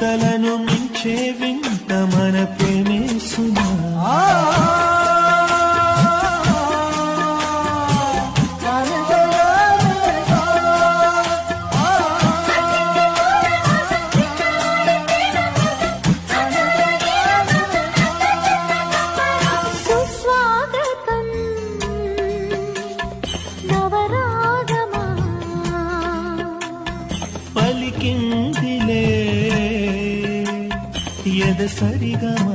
కలను మించే వింత మన ప్రేమేసునా పలికిందిలే ಎದ ಸರಿಗಮ